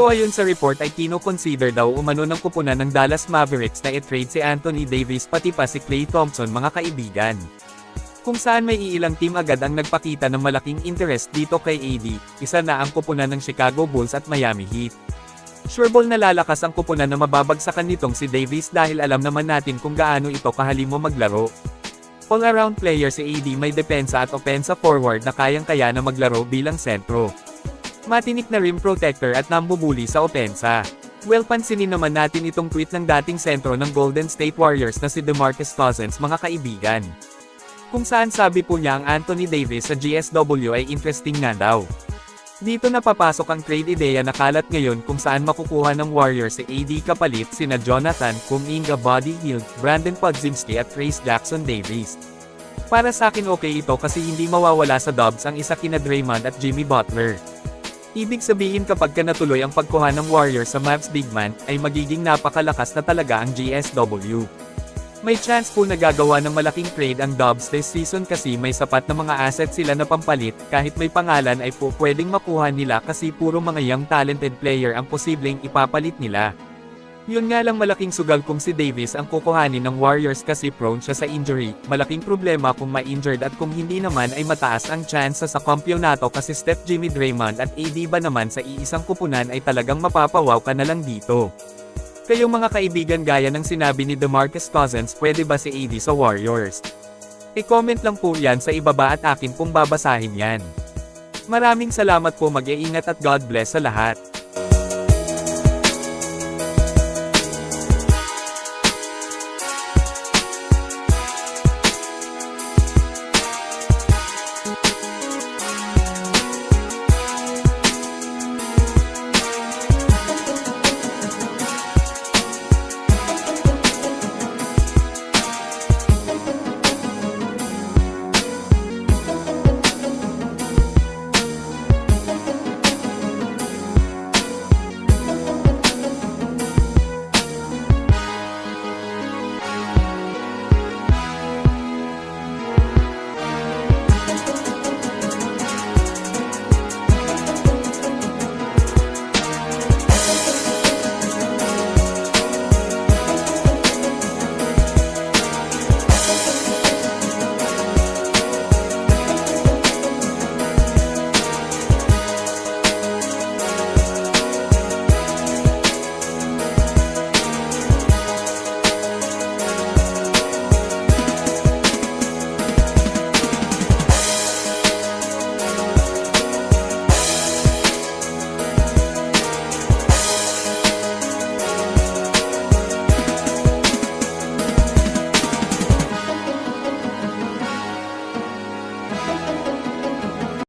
So ayon sa report ay kino-consider daw umano ng kupunan ng Dallas Mavericks na i-trade si Anthony Davis pati pa si Klay Thompson mga kaibigan. Kung saan may iilang team agad ang nagpakita ng malaking interest dito kay AD, isa na ang kupunan ng Chicago Bulls at Miami Heat. Sureball na lalakas ang kupunan na mababagsakan nitong si Davis dahil alam naman natin kung gaano ito kahalimo maglaro. All-around player si AD may depensa at opensa forward na kayang-kaya na maglaro bilang sentro. Matinik na rim protector at nambubuli sa opensa. Well pansinin naman natin itong tweet ng dating sentro ng Golden State Warriors na si DeMarcus Cousins mga kaibigan. Kung saan sabi po niya ang Anthony Davis sa GSW ay interesting nga daw. Dito na papasok ang trade ideya na kalat ngayon kung saan makukuha ng Warriors si AD kapalit sina Jonathan Kuminga Buddy Hield, Brandon Podzinski at Trace Jackson Davis. Para sa akin okay ito kasi hindi mawawala sa Dubs ang isa kina Draymond at Jimmy Butler. Ibig sabihin kapag ka natuloy ang pagkuha ng Warriors sa Mavs big man, ay magiging napakalakas na talaga ang GSW. May chance po na gagawa ng malaking trade ang Dubs this season kasi may sapat na mga assets sila na pampalit, kahit may pangalan ay po pwedeng makuha nila kasi puro mga young talented player ang posibleng ipapalit nila. Yun nga lang malaking sugal kung si Davis ang kukuhanin ng Warriors kasi prone siya sa injury, malaking problema kung ma-injured at kung hindi naman ay mataas ang chance sa kampyonato kasi Steph Jimmy Draymond at AD ba naman sa iisang kupunan ay talagang mapapawaw ka na lang dito. Kayong mga kaibigan gaya ng sinabi ni DeMarcus Cousins pwede ba si AD sa Warriors? I-comment lang po yan sa ibaba at akin pong babasahin yan. Maraming salamat po mag-iingat at God bless sa lahat.